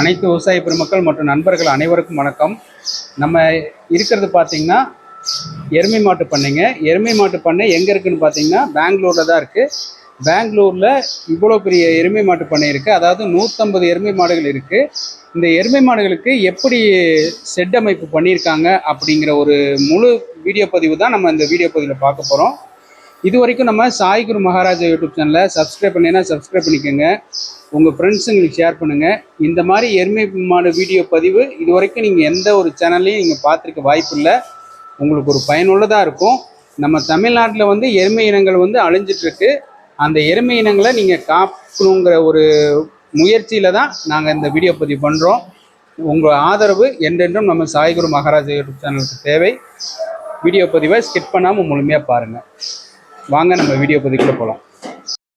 அனைத்து விவசாய பெருமக்கள் மற்றும் நண்பர்கள் அனைவருக்கும் வணக்கம். நம்ம இருக்கிறது பார்த்தீங்கன்னா எருமை மாட்டு பண்ணைங்க. எருமை மாட்டு பண்ணை எங்கே இருக்குன்னு பார்த்தீங்கன்னா பெங்களூரில் தான் இருக்குது பெங்களூரில் இவ்வளோ பெரிய எருமை மாட்டு பண்ணை இருக்குது அதாவது நூற்றம்பது எருமை மாடுகள் இருக்குது இந்த எருமை மாடுகளுக்கு எப்படி செட் அமைப்பு பண்ணியிருக்காங்க அப்படிங்கிற ஒரு முழு வீடியோ பதிவு தான் நம்ம இந்த வீடியோ பதிவில் பார்க்க போகிறோம் இது வரைக்கும் நம்ம சாய் குரு மகாராஜா யூடியூப் சேனலை சப்ஸ்கிரைப் பண்ணினா சப்ஸ்கிரைப் பண்ணிக்கோங்க. உங்கள் ஃப்ரெண்ட்ஸுங்களுக்கு ஷேர் பண்ணுங்கள் இந்த மாதிரி எருமை மாடு வீடியோ பதிவு இது வரைக்கும் நீங்கள் எந்த ஒரு சேனல்லையும் நீங்கள் பார்த்துருக்க வாய்ப்பு இல்லை. உங்களுக்கு ஒரு பயனுள்ளதாக இருக்கும். நம்ம தமிழ்நாட்டில் வந்து எருமை இனங்கள் வந்து அழிஞ்சிட்ருக்கு அந்த எருமை இனங்களை நீங்கள் காக்கணுங்கிற ஒரு முயற்சியில் தான் நாங்கள் இந்த வீடியோ பதிவு பண்ணுறோம் உங்கள் ஆதரவு என்றென்றும் நம்ம சாய்குரு மகாராஜா யூடியூப் சேனலுக்கு தேவை. வீடியோ பதிவை ஸ்கிப் பண்ணாமல் முழுமையாக பாருங்கள் வாங்க நம்ம வீடியோ பதிவுக்குள்ள போகலாம்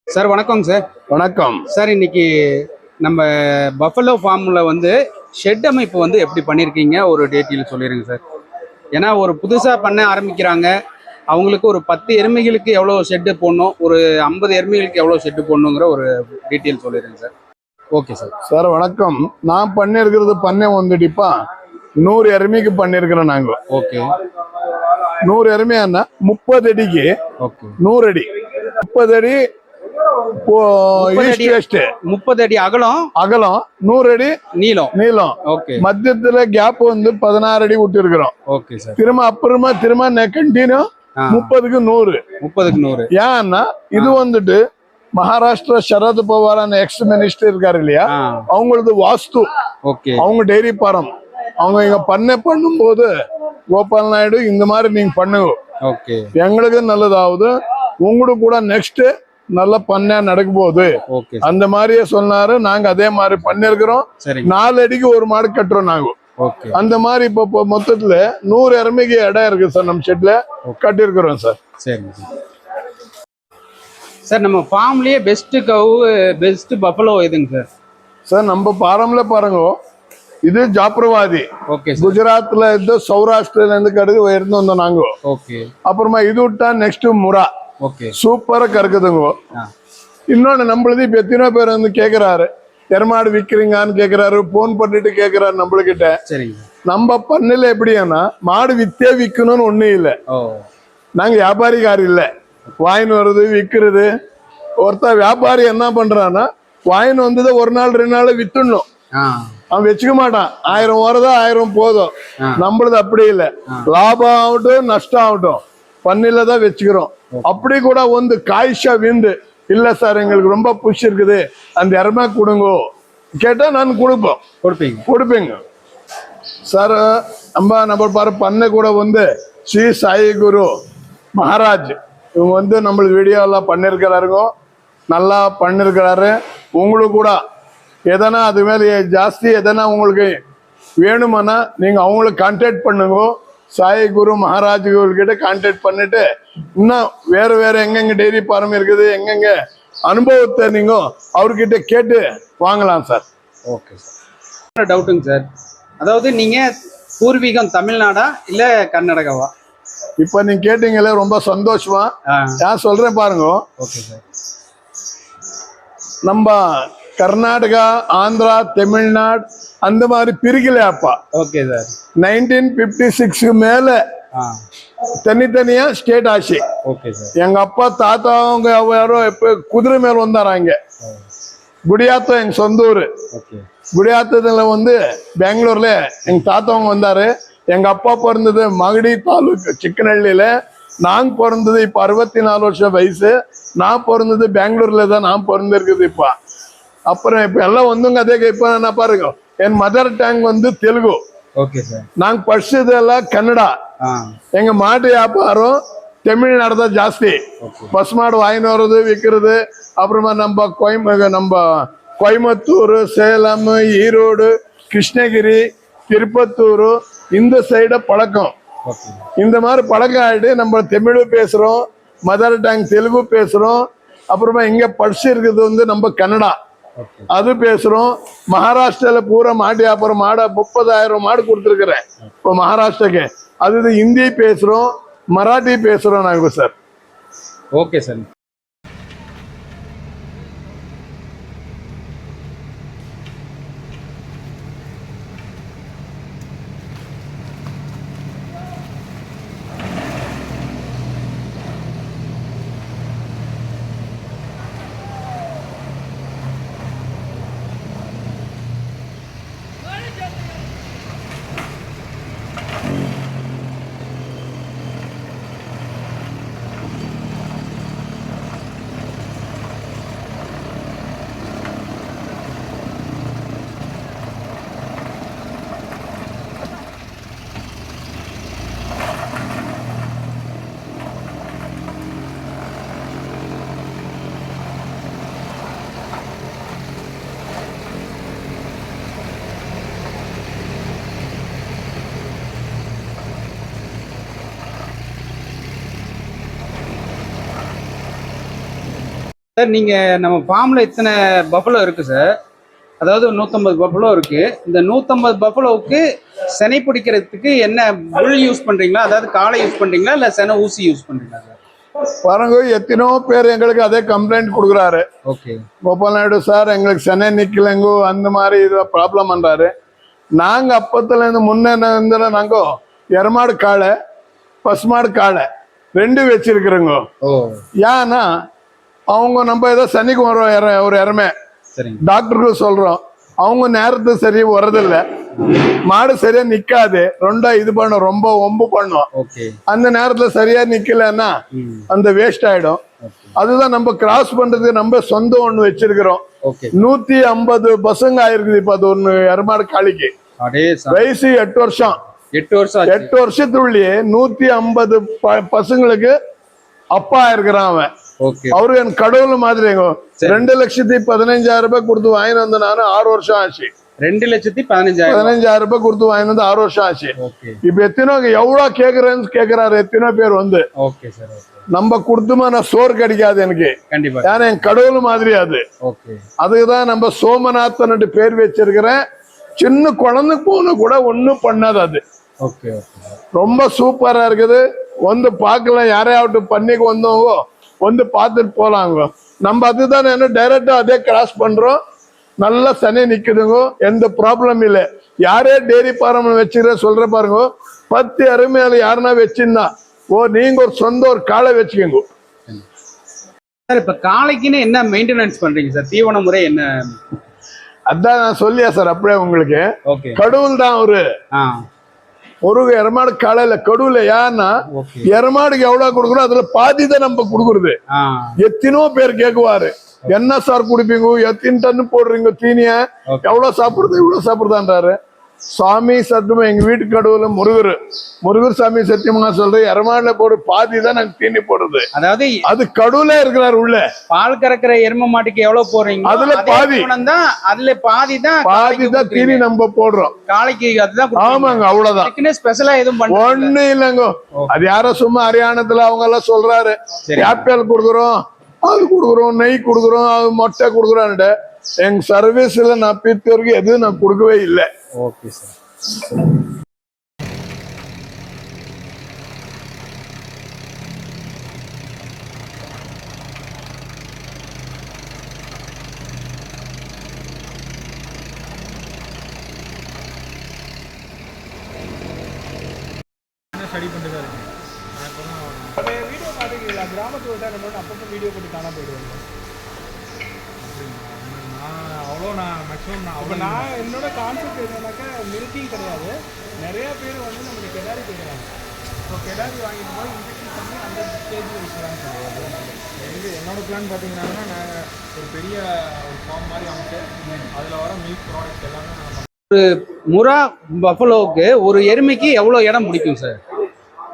சார் வணக்கங்க சார். வணக்கம். சார் இன்னைக்கு நம்ம பஃபலோ ஃபார்மில் வந்து ஷெட் அமைப்பு வந்து எப்படி பண்ணியிருக்கீங்க ஒரு டீட்டெயில் சொல்லிடுங்க சார். ஏன்னா ஒரு புதுசாக பண்ண ஆரம்பிக்கிறாங்க. அவங்களுக்கு ஒரு பத்து எருமைகளுக்கு எவ்வளோ ஷெட்டு போடணும்? ஒரு ஐம்பது எருமைகளுக்கு எவ்வளோ ஷெட்டு போடணுங்கிற ஒரு டீட்டெயில் சொல்லிடுங்க சார். Okay sir. சார் வணக்கம். நான் பண்ணியிருக்கிறது பண்ணை வந்துட்டுப்பா நூறு எருமைக்கு பண்ணியிருக்கிறோம் நாங்க. ஓகே நூறு எருமையானா முப்பது அடிக்கு. நூறு அடி. முப்பது அடி முப்பது அடி. வெஸ்ட் முப்பது அடி அகலம். அகலம். நூறு அடி நீளம். நீளம். மத்தியத்துல கேப் வந்து பதினாறு அடி விட்டு இருக்கிறோம் ஓகே சார். திரும்ப அப்புறமா திரும்ப கண்டினியூ முப்பதுக்கு நூறு. முப்பதுக்கு நூறு. ஏன்னா இது வந்துட்டு மகாராஷ்டிரா சரத் பவார் எக்ஸ் மினிஸ்டர் இருக்காரு இல்லையா? அவங்களது வாஸ்து. அவங்க டெய்ரி பாரம் அவங்க இங்க பண்ணை பண்ணும்போது கோபால் நாயுடு இந்த மாதிரி நீங்க பண்ணுங்க ஓகே. எங்களுக்கு நல்லதாவது. உங்களுக்கு கூட நெக்ஸ்ட் நல்ல பண்ணை நடக்க போகுது. ஓகே. அந்த மாதிரியே சொன்னாரு. நாங்க அதே மாதிரி பண்ணிருக்கிறோம். நாலு அடிக்கு ஒரு மாடு கட்டுறோம் நாங்க. ஓகே. அந்த மாதிரி இப்போ மொத்தத்துல நூறு இறமைக்கு இடம் இருக்கு சார் நம்ம ஷெட்ல கட்டியிருக்கிறோம் சார். சரிங்க சார். சார் நம்ம ஃபார்ம்லயே பெஸ்ட் கவு பெஸ்ட் பஃபலோ எதுங்க சார். சார் நம்ம பாரம்ல பாருங்க. இது ஜாப்ரவாதி. குஜராத்ல இருந்து சௌராஷ்டிரில இருந்து கடுகு இருந்து வந்தோம் நாங்க அப்புறமா இது விட்டா நெக்ஸ்ட் முரா சூப்பரா கறக்குதுங்க இன்னொன்னு நம்மளது இப்ப எத்தனை பேர் வந்து கேக்குறாரு. எருமாடு விக்கிறீங்கன்னு கேக்குறாரு போன் பண்ணிட்டு கேக்குறாரு நம்மளுக்கிட்ட நம்ம பண்ணல எப்படின்னா மாடு வித்தே விக்கணும்னு ஒண்ணும் இல்ல. நாங்க வியாபாரிகார் இல்ல. வாயின் வருது விக்கிறது. ஒருத்தன் வியாபாரி என்ன பண்றான்னா வாயின் வந்ததை ஒரு நாள் ரெண்டு நாள் வித்துடணும். அவன் வச்சுக்க மாட்டான். ஆயிரம் வருதா ஆயிரம் போதும். நம்மளது அப்படி இல்ல. லாபம் ஆகட்டும் நஷ்டம் ஆகட்டும். பண்ணில தான் வச்சுக்கிறோம். அப்படி கூட வந்து காய்ச்சா விந்து. இல்ல சார் எங்களுக்கு ரொம்ப புஷ் இருக்குது. அந்த இறமை கொடுங்க. கேட்டா நான் கொடுப்போம். கொடுப்பீங்க. கொடுப்பீங்க. சார் நம்ம நம்ம பாரு பண்ணை கூட வந்து ஸ்ரீ சாಯಿ குரு மகாராஜ். இவங்க வந்து நம்மளுக்கு வீடியோ எல்லாம் பண்ணிருக்கிறாருங்க. நல்லா பண்ணிருக்கிறாரு. உங்களுக்கு கூட எதனா அது மேல ஜாஸ்தி எதனா உங்களுக்கு வேணுமானா நீங்க அவங்களுக்கு கான்டாக்ட் பண்ணுங்க. சாய் குரு மகாராஜ் கிட்ட கான்டாக்ட் பண்ணிட்டு இன்னும் வேற வேற எங்கெங்க டெய்ரி ஃபார்ம் இருக்குது எங்கெங்க அனுபவத்தை நீங்க அவர்கிட்ட கேட்டு வாங்கலாம் சார். ஓகே சார் டவுட்டுங்க சார். அதாவது நீங்க பூர்வீகம் தமிழ்நாடா இல்ல கர்நாடகாவா? இப்ப நீங்க கேட்டீங்களே ரொம்ப சந்தோஷமா. நான் சொல்றேன் பாருங்க. ஓகே சார் நம்ம கர்நாடகா ஆந்திரா தமிழ்நாடு அந்த மாதிரி பிரிக்கலையாப்பா. Okay sir. நைன்டீன் பிப்டி சிக்ஸ்க்கு மேல தனித்தனியா ஸ்டேட் ஆச்சு. Okay sir. எங்க அப்பா தாத்தா அவங்க யாரோ எப்ப குதிரை மேல வந்தாராங்க குடியாத்தம் எங்க சொந்த ஊரு. குடியாத்தத்துல வந்து பெங்களூர்ல எங்க தாத்தாவங்க வந்தாரு. எங்க அப்பா பிறந்தது மகடி தாலுக்கு சிக்கனஹள்ளியில நான் பிறந்தது இப்ப அறுபத்தி நாலு வருஷம் வயசு. நான் பிறந்தது பெங்களூர்ல தான் நான் பிறந்திருக்குது இப்ப. அப்புறம் இப்ப எல்லாம் வந்துங்க அதே இப்ப நான் பாருங்க என் மதர் டேங் வந்து தெலுங்கு. ஓகே சார் நாங்க படிச்சதெல்லாம் கன்னடா. எங்க மாட்டு வியாபாரம் தமிழ்நாடு தான் ஜாஸ்தி. பசு மாடு வாங்கின்னு வர்றது விற்கிறது அப்புறமா நம்ம கோயம்பு நம்ம கோயம்புத்தூர் சேலம் ஈரோடு கிருஷ்ணகிரி திருப்பத்தூர் இந்த சைட பழக்கம். இந்த மாதிரி பழக்கம் ஆயிட்டு நம்ம தமிழ் பேசுறோம் மதர் டங் தெலுங்கு பேசுறோம். அப்புறமா இங்க படிச்சு இருக்குது வந்து நம்ம கன்னடா. அது பேசுறோம். மகாராஷ்டிரால பூரா மாட்டு வியாபாரம் மாடை முப்பதாயிரம் மாடு கொடுத்துருக்குறேன். இப்போ மகாராஷ்டிராக்கு. அது இது ஹிந்தி பேசுறோம் மராட்டி பேசுறோம் நாங்க சார். Okay sir. சார் நீங்க நம்ம ஃபார்ம்ல இத்தனை பஃபலோ இருக்கு சார். அதாவது நூத்தம்பது பஃபலோ இருக்கு. இந்த நூத்தம்பது பஃபலோவுக்கு செனை பிடிக்கிறதுக்கு என்ன புல் யூஸ் பண்றீங்களா? அதாவது காலை யூஸ் பண்றீங்களா? இல்ல செனை ஊசி யூஸ் பண்றீங்களா சார்? பாருங்க எத்தனோ பேர் எங்களுக்கு அதே கம்ப்ளைண்ட் கொடுக்குறாரு. ஓகே. கோபால் நாயுடு சார் எங்களுக்கு சென்னை நிக்கலங்கோ அந்த மாதிரி இது ப்ராப்ளம் பண்றாரு. நாங்க அப்பத்துல இருந்து முன்னே இருந்து நாங்க எரமாடு காளை பசுமாடு காளை ரெண்டு வச்சிருக்கிறோங்க. ஏன்னா அவங்க நம்ம ஏதோ சனிக்கு வரோம் ஒரு இறமை. டாக்டருக்கு சொல்றோம். அவங்க நேரத்துக்கு சரி வர்றதில்ல. மாடு சரியா நிக்காது. ரெண்டா இது பண்ணும். ரொம்ப ஒம்பு பண்ணும். அந்த நேரத்துல சரியா நிக்கலன்னா அந்த வேஸ்ட் ஆயிடும். அதுதான் நம்ம கிராஸ் பண்றதுக்கு நம்ம சொந்தம் ஒண்ணு வச்சிருக்கிறோம். நூத்தி ஐம்பது பசங்க ஆயிருக்குது இப்ப அது ஒண்ணு எருமாடு காளிக்கு வயசு எட்டு வருஷம். எட்டு வருஷம் எட்டு வருஷத்துள்ளே நூத்தி ஐம்பது பசங்களுக்கு அப்பா இருக்கிறான் அவன். அவரு என் கடவுள் மாதிரிங்க ரெண்டு லட்சத்தி பதினஞ்சாயிரம் ரூபாய் கொடுத்து வாங்கிட்டு வந்து நானு ஆறு வருஷம் ஆச்சு. ரெண்டு லட்சத்தி பதினஞ்சாயிரம் பதினஞ்சாயிரம் ரூபாய் கொடுத்து வாங்கிட்டு வந்து ஆறு வருஷம் ஆச்சு. இப்ப எத்தனோ எவ்வளவு கேக்குறேன்னு கேக்குறாரு எத்தனோ பேர் வந்து. ஓகே சார் நம்ம கொடுத்துமா நான் சோறு கிடைக்காது எனக்கு. கண்டிப்பா. ஏன்னா என் கடவுள் மாதிரி அது. அதுக்குதான் நம்ம சோமநாதன் பேர் வச்சிருக்கிறேன். சின்ன குழந்தை பூனை கூட ஒண்ணும் பண்ணாது அது. ரொம்ப சூப்பரா இருக்குது. வந்து பார்க்கலாம் யாரையாவது பண்ணிக்கு வந்தவங்க வந்து பார்த்துட்டு போலாங்க. நம்ம அதுதான் என்ன டைரக்டா அதே கிராஸ் பண்றோம். நல்லா சனி நிக்குதுங்க எந்த ப்ராப்ளம் இல்லை. யாரே டெய்ரி ஃபார்ம் வச்சுக்கிற சொல்ற பாருங்க பத்து அருமையால யாருன்னா வச்சிருந்தா ஓ நீங்க ஒரு சொந்த ஒரு காளை வச்சுக்கோங்க. சார் இப்ப காளைக்குன்னு என்ன மெயின்டெனன்ஸ் பண்றீங்க சார்? தீவன முறை என்ன? அதான் நான் சொல்லியா சார் அப்படியே உங்களுக்கு. கடவுள் தான் ஒரு ஆ. ஒரு எரமாடு காலையில கடவுள் ஏன்னா எரமாடுக்கு எவ்வளவு கொடுக்குறோம் அதுல பாதி தான் நம்ம கொடுக்குறது. எத்தனோ பேர் கேக்குவாரு. என்ன சார் குடிப்பீங்க? எத்தனை டன் போடுறீங்க? தீனிய. எவ்வளவு சாப்பிடுறது? இவ்வளவு சாப்பிடுதான்றாரு சுவாமி சத்தியமா எங்க வீட்டு கடவுள் முருகர். முருகர் சாமி சத்தியமா சொல்றேன் எரமாடுல போடு பாதி தான் நாங்க தீனி போடுறது. அதாவது அது கடவுளே இருக்கிறாரு உள்ள. பால் கறக்கிற எரும மாட்டுக்கு எவ்வளவு போடுறீங்க அதுல பாதி. அதுல பாதி தான் பாதி தான் தீனி நம்ம போடுறோம். காளைக்கு அதுதான் ஆமாங்க அவ்வளவுதான். ஸ்பெஷலா எதுவும் பண்ண ஒண்ணு இல்லைங்க. அது யாரோ சும்மா ஹரியானத்துல அவங்க எல்லாம் சொல்றாரு. ஆப்பிள் கொடுக்குறோம் அது கொடுக்குறோம் நெய் கொடுக்குறோம் அது மொட்டை கொடுக்குறோன்ட்டு எங்க சர்வீஸ்ல நான் பித்து வரைக்கும் எதுவும் நான் கொடுக்கவே இல்லை. Okay sir. ஸ்டடி பண்ணிட்டு தான் இருக்கேன் வீடியோ காட்டுறீங்களா கிராமத்து விட்டா நம்ம அப்பப்போ வீடியோ போட்டு காணாம போயிடுவாங்க. அவ்வளோ நான் மேக்ஸிமம் நான் நான் என்னோட கான்செப்ட் என்னன்னாக்கா மில்கிங் கிடையாது. நிறைய பேர் வந்து நமக்கு கெடாரி கேட்குறாங்க. ஸோ கெடாரி வாங்கிட்டு போய் இன்ஜெக்ஷன் பண்ணி அந்த ஸ்டேஜ் வைக்கலாம்னு சொல்லுவாங்க. இது என்னோட பிளான் பார்த்தீங்கன்னா நான் ஒரு பெரிய ஒரு ஃபார்ம் மாதிரி அமைச்சு அதில் வர மில்க் ப்ராடக்ட்ஸ் எல்லாமே நான் முரா பஃபலோவுக்கு ஒரு எருமைக்கு எவ்வளவு இடம் பிடிக்கும் சார்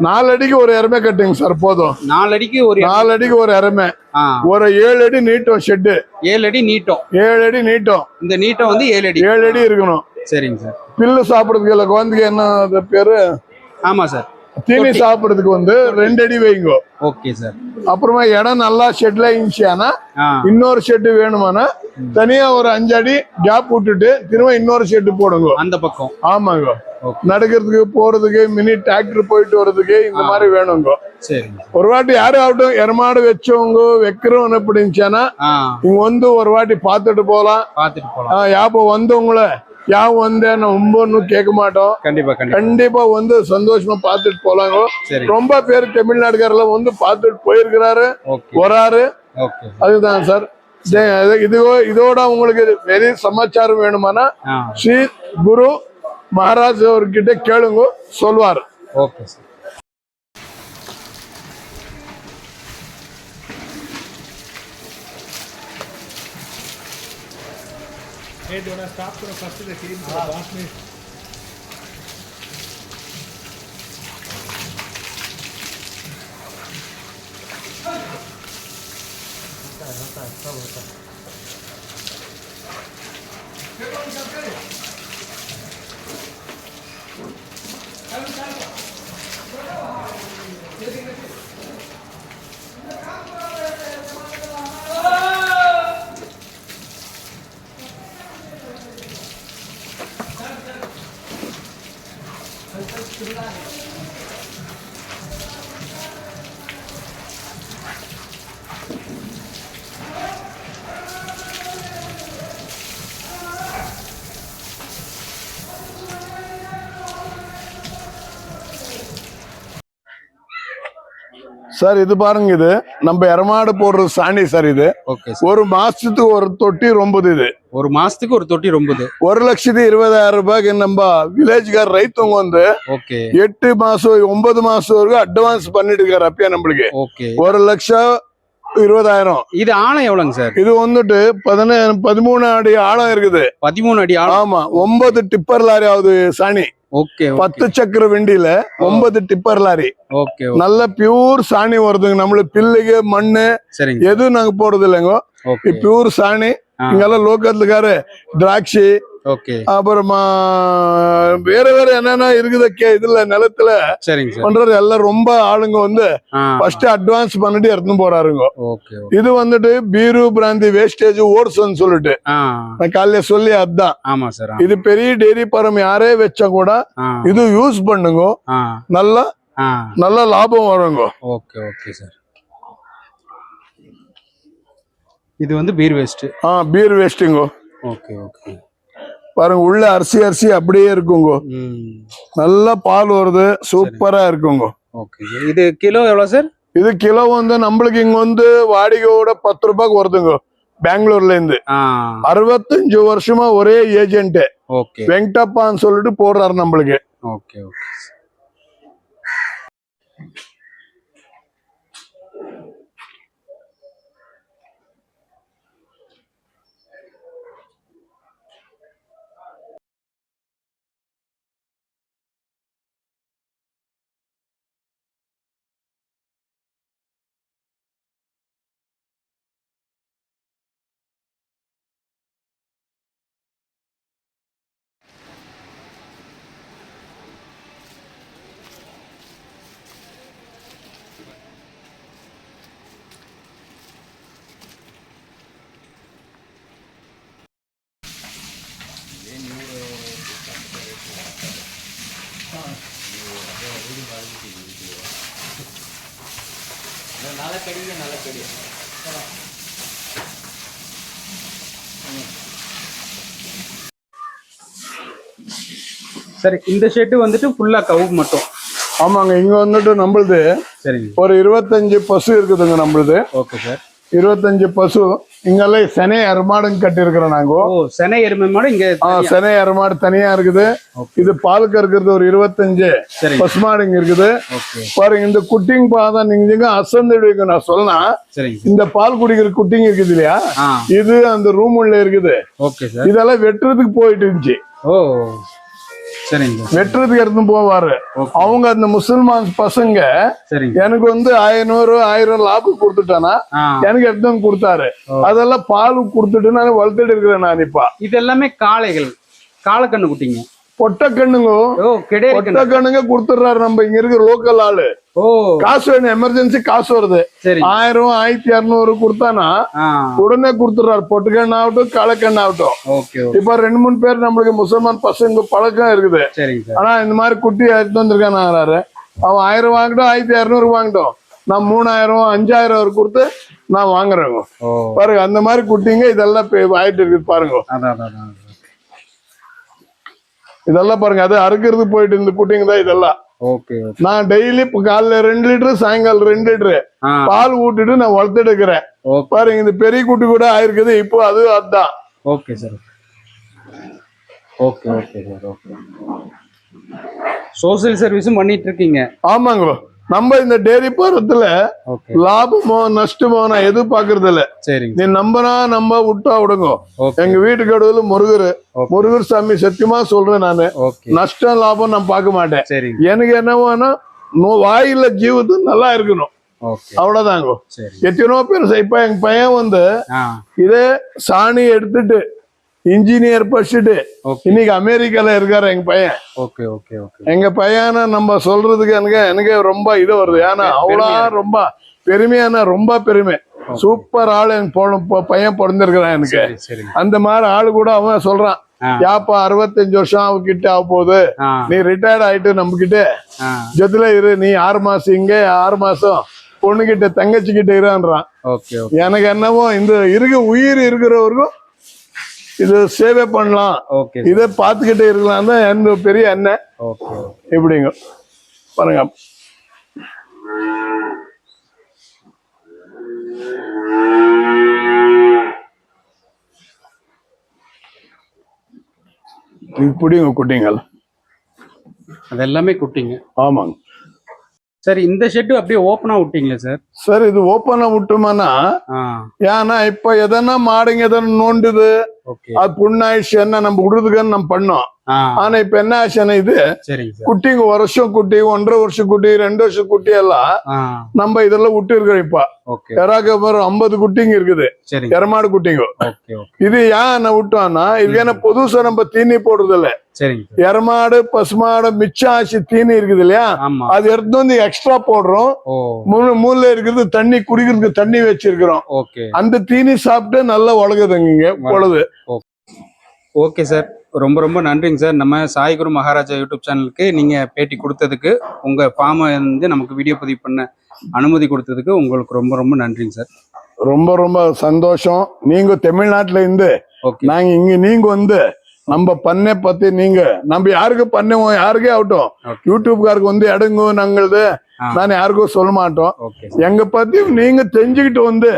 நாலு அடிக்கு ஒரு எருமை கட்டுங்க சார் போதும். நாலு அடிக்கு ஒரு நாலு அடிக்கு ஒரு ஆ. ஒரு ஏழு அடி நீட்டம் ஷெட்டு. ஏழு அடி நீட்டம் ஏழு அடி நீட்டம் இந்த நீட்டம் வந்து ஏழு அடி ஏழு அடி இருக்கணும். சரிங்க சார். பில்லு சாப்பிடுறதுக்கு இல்லை குழந்தைக்கு என்ன பேரு? ஆமா சார். தீனி சாப்பிடுறதுக்கு வந்து ரெண்டு அடி வைங்க. Okay sir. அப்புறமா இடம் நல்லா ஷெட்ல இருந்துச்சுன்னா ஆ. இன்னொரு ஷெட்டு வேணுமானா தனியா ஒரு அஞ்சு அடி கேப் விட்டுட்டு திரும்ப இன்னொரு ஷெட்டு போடுங்க. அந்த பக்கம். ஆமாங்க. நடக்கிறதுக்கு போறதுக்கு மினி டிராக்டர் போயிட்டு வர்றதுக்கு இந்த மாதிரி வேணுங்க. ஒரு வாட்டி யாராகட்டும் எரமாடு வச்சவங்க வைக்கிறவங்க எப்படி இருந்துச்சானா இங்க வந்து ஒரு வாட்டி பார்த்துட்டு போலாம் பார்த்துட்டு போலாம் யாப்ப வந்தவங்கள யா வந்தேன் ஒம்பொன்னு கேட்க மாட்டோம். கண்டிப்பா கண்டிப்பா. வந்து சந்தோஷமா பார்த்துட்டு போலாங்க. ரொம்ப பேர் தமிழ்நாடுக்காரெல்லாம் வந்து பார்த்துட்டு போயிருக்கிறாரு வராரு. அதுதான் சார். இதோ இதோட உங்களுக்கு வெறி சமாச்சாரம் வேணுமானா ஸ்ரீ குரு மகாராஜ் அவர்கிட்ட கேளுங்க சொல்வார். Okay sir. हेड होना स्टाफ करो फ़र्स्ट देखिए बाद में। சார் இது பாருங்க இது. நம்ம எரமாடு போடுற சாணி சார் இது. ஒரு மாசத்துக்கு ஒரு தொட்டி ரொம்பது இது. ஒரு மாசத்துக்கு ஒரு தொட்டி ரொம்பது. ஒரு லட்சத்தி இருபதாயிரம் ரூபாய்க்கு நம்ம வில்லேஜ்கார் ரைத்தவங்க வந்து எட்டு மாசம் ஒன்பது மாசம் வரைக்கும் அட்வான்ஸ் பண்ணிட்டு இருக்காரு அப்பயே நம்மளுக்கு. ஒரு லட்சம் இருபதாயிரம். இது ஆழம் எவ்வளோங்க சார்? இது வந்துட்டு பதினே பதிமூணு அடி ஆழம் இருக்குது. பதிமூணு அடி ஆழம். ஆமா ஒன்பது டிப்பர் லாரி ஆகுது சாணி. பத்து சக்கர வண்டியில ஒன்பது டிப்பர் லாரி. நல்ல பியூர் சாணி வருதுங்க. நம்மளுக்கு பில்லுக்கு மண்ணு எதுவும் நாங்க போடுறது இல்லைங்க பியூர் சாணி. இங்கெல்லாம் லோக்கத்துக்காரு திராட்சை அப்புறமா வேற வேற என்னென்ன இருக்குது கே- இதுல நிலத்துல? பண்றது எல்லாம் ரொம்ப ஆளுங்க வந்து ஃபர்ஸ்ட் அட்வான்ஸ் பண்ணிட்டு எடுத்துன்னு போறாருங்க. இது வந்துட்டு பீரு பிராந்தி வேஸ்டேஜ் ஓட்ஸ்ன்னு சொல்லிட்டு. நான் காலையில சொல்லி அதான் ஆமா சார் இது பெரிய டெய்ரி பரம் யாரே வச்சா கூட இது யூஸ் பண்ணுங்க. நல்ல நல்ல லாபம் வருங்க. Okay okay sir. இது வந்து பீர் வேஸ்ட் ஆ பீர் வேஸ்டிங்கோ ஓகே ஓகே. பாருங்க உள்ள அரிசி அரிசி அப்படியே இருக்குங்க. நல்ல பால் வருது சூப்பரா இருக்குங்க. இது கிலோ எவ்வளோ சார்? இது கிலோ வந்து நம்மளுக்கு இங்க வந்து வாடகையோட பத்து ரூபாய்க்கு வருதுங்க பெங்களூர்ல இருந்து அறுபத்தஞ்சு வருஷமா ஒரே ஏஜென்ட் வெங்கடப்பான்னு சொல்லிட்டு போடுறாரு நம்மளுக்கு. ஓகே ஓகே சரி இந்த ஷெட்டு வந்துட்டு ஃபுல்லா கவு மட்டும். ஆமாங்க இங்க வந்துட்டு நம்மளுது சரிங்க. ஒரு இருபத்தஞ்சு பசு இருக்குதுங்க நம்மளுது. ஓகே சார் இருபத்தஞ்சு பசு. இங்கெல்லாம் செனை அருமாடுங்க கட்டியிருக்கிறோம் நாங்க. ஓ சென்னை எருமை மாடு இங்க செனை அருமாடு தனியா இருக்குது. இது பால் கறக்கிறது ஒரு இருபத்தஞ்சு. பசுமாடு இங்க இருக்குது. பாருங்க இந்த குட்டிங் பாதான் நீங்க அசந்துடுவீங்க நான் சரிங்க இந்த பால் குடிக்கிற குட்டிங் இருக்குது இல்லையா? இது அந்த ரூம் உள்ள இருக்குது. இதெல்லாம் வெட்டுறதுக்கு போயிட்டு இருந்துச்சு. வெட்டுறதுக்கு எடுத்து போவாரு. அவங்க அந்த முசல்மான் பசங்க எனக்கு வந்து ஐநூறு ஆயிரம் லாபம் கொடுத்துட்டானா? எனக்கு எடுத்து கொடுத்தாரு. அதெல்லாம் பால் கொடுத்துட்டு நான் வளர்த்துட்டு இருக்கிறேன் நான் இப்ப. இது எல்லாமே காளைகள். காளைக்கண்ணு குட்டிங்க. பொட்ட கண்ணுங்க. கொடுத்துடுறாரு நம்ம இங்க இருக்கிற லோக்கல் ஆளு. காசு வேணும் எமர்ஜென்சி காசு வருது. ஆயிரம் ஆயிரத்தி இரநூறு கொடுத்தானா? உடனே கொடுத்துடுறாரு. பொட்டுக்கண்ணு ஆகட்டும் களக்கண்ணு ஆகட்டும். இப்ப ரெண்டு மூணு பேர் நம்மளுக்கு முசல்மான் பசங்க பழக்கம் இருக்குது. ஆனா இந்த மாதிரி குட்டி எடுத்து வந்திருக்கானாரு அவன் ஆயிரம் வாங்கட்டும் ஆயிரத்தி இரநூறு வாங்கட்டும். நான் மூணாயிரம் அஞ்சாயிரம் வரை கொடுத்து நான் வாங்குறேங்க. பாருங்க அந்த மாதிரி குட்டிங்க இதெல்லாம் ஆயிட்டு இருக்குது பாருங்க. இதெல்லாம் பாருங்க அது அறுக்கிறது போயிட்டு இந்த குட்டிங்க தான் இதெல்லாம். நான் டெய்லி காலைல ரெண்டு லிட்டரு சாயங்காலம் ரெண்டு லிட்டரு பால் ஊட்டிட்டு நான் வளர்த்துட்டு இருக்கிறேன் பாருங்க இந்த பெரிய குட்டி கூட ஆயிருக்குது இப்போ அது அதுதான் okay sir. Okay okay sir okay. Social சர்வீஸும் பண்ணிட்டு இருக்கீங்க. ஆமாங்க நம்ம இந்த டெய்ரி பாரத்துல ஓகே லாபமோ நஷ்டமோ நான் எதிர்பார்க்கறது இல்ல சரிங்க. நீ நம்பனா நம்ம விட்டா விடுங்க. எங்க வீட்டு கடவுள் முருகர். முருகர் சாமி சத்தியமா சொல்றேன் நானு. நஷ்டம் லாபம் நான் பார்க்க மாட்டேன். எனக்கு என்னவோனா வாயில ஜீவத்து நல்லா இருக்கணும். அவ்வளவுதாங்க. எத்தனையோ பேர் இப்ப எங்க பையன் வந்து இதே சாணி எடுத்துட்டு இன்ஜினியர் படிச்சுட்டு இன்னைக்கு அமெரிக்கால இருக்காரு எங்க பையன். ஓகே ஓகே ஓகே எங்க பையனை நம்ம சொல்றதுக்கு எனக்கு எனக்கு ரொம்ப இது வருது. ஏன்னா அவ்வளோ ரொம்ப பெருமையான ரொம்ப பெருமை. சூப்பர் ஆள் என் பொ- பொ- பையன் பிறந்திருக்கிறான் எனக்கு. அந்த மாதிரி ஆளு கூட அவன் சொல்றான். யாப்பா அறுபத்தஞ்சு வருஷம் அவகிட்ட ஆக போகுது. நீ ரிட்டையர்ட் ஆயிட்டு நம்ம கிட்ட ஜொத்துல இரு நீ ஆறு மாசம் இங்க ஆறு மாசம் பொண்ணுகிட்ட தங்கச்சி கிட்ட இருன்றான் எனக்கு என்னவோ இந்த இருக்க உயிர் இருக்கிறவருக்கும் இது சேவை பண்ணலாம். ஓகே இதை பார்த்துக்கிட்டே இருக்கலாம். தான் என்ன பெரிய எண்ணெய் ஓகே எப்படிங்க? பாருங்க. இப்படிங்க குட்டிங்கள். அது எல்லாமே குட்டிங்க. ஆமாங்க. சார் இந்த ஷெட்டு அப்படியே ஓப்பனா விட்டீங்களே சார் சார் இது ஓப்பனா விட்டோம்னா? ஏன்னா இப்ப எதனா மாடுங்க எதனா நோண்டுது? அது புண்ணாயிடுச்சு என்ன நம்ம விடுறதுக்குன்னு நம்ம பண்ணோம். ஆனா இப்ப என்ன ஆச்சுன்னா இது? குட்டிங்க வருஷம் குட்டி ஒன்றரை வருஷம் குட்டி ரெண்டு வருஷம் குட்டி எல்லாம் நம்ம இதெல்லாம் விட்டு இருக்கிறோம் இப்ப. எறாக்க ஒரு ஐம்பது குட்டிங்க இருக்குது. எரமாடு குட்டிங்க. இது ஏன் விட்டோம்னா இது என்ன புதுசா நம்ம தீனி போடுறது இல்ல எரமாடு பசுமாடு மிச்சம் ஆச்சு தீனி இருக்குது இல்லையா? அது எடுத்து வந்து எக்ஸ்ட்ரா போடுறோம். மூணு மூணுல இருக்கிறது தண்ணி குடிக்கிறதுக்கு தண்ணி வச்சிருக்கிறோம். அந்த தீனி சாப்பிட்டு நல்லா உலகுதுங்க பொழுது ஓகே சார். ரொம்ப ரொம்ப நன்றிங்க சார். நம்ம சாய்குரு மகாராஜா யூடியூப் சேனலுக்கு நீங்க பேட்டி கொடுத்ததுக்கு உங்க ஃபார்மை வந்து நமக்கு வீடியோ பதிவு பண்ண அனுமதி கொடுத்ததுக்கு உங்களுக்கு ரொம்ப ரொம்ப நன்றிங்க சார். ரொம்ப ரொம்ப சந்தோஷம். நீங்க தமிழ்நாட்டுல இருந்து ஓகே. நாங்க இங்க நீங்க வந்து நம்ம பண்ணை பத்தி நீங்க நம்ம யாருக்கு பண்ணுவோம் யாருக்கே ஆகட்டும். யூடியூப்காருக்கு வந்து எடுங்க நாங்களது. நான் யாருக்கும் சொல்ல மாட்டோம். எங்க பத்தி நீங்க தெரிஞ்சுக்கிட்டு வந்து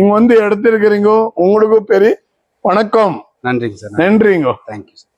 இங்க வந்து எடுத்திருக்கிறீங்க உங்களுக்கும் பெரிய வணக்கம். நன்றிங்க சார். நன்றிங்க. Thank you sir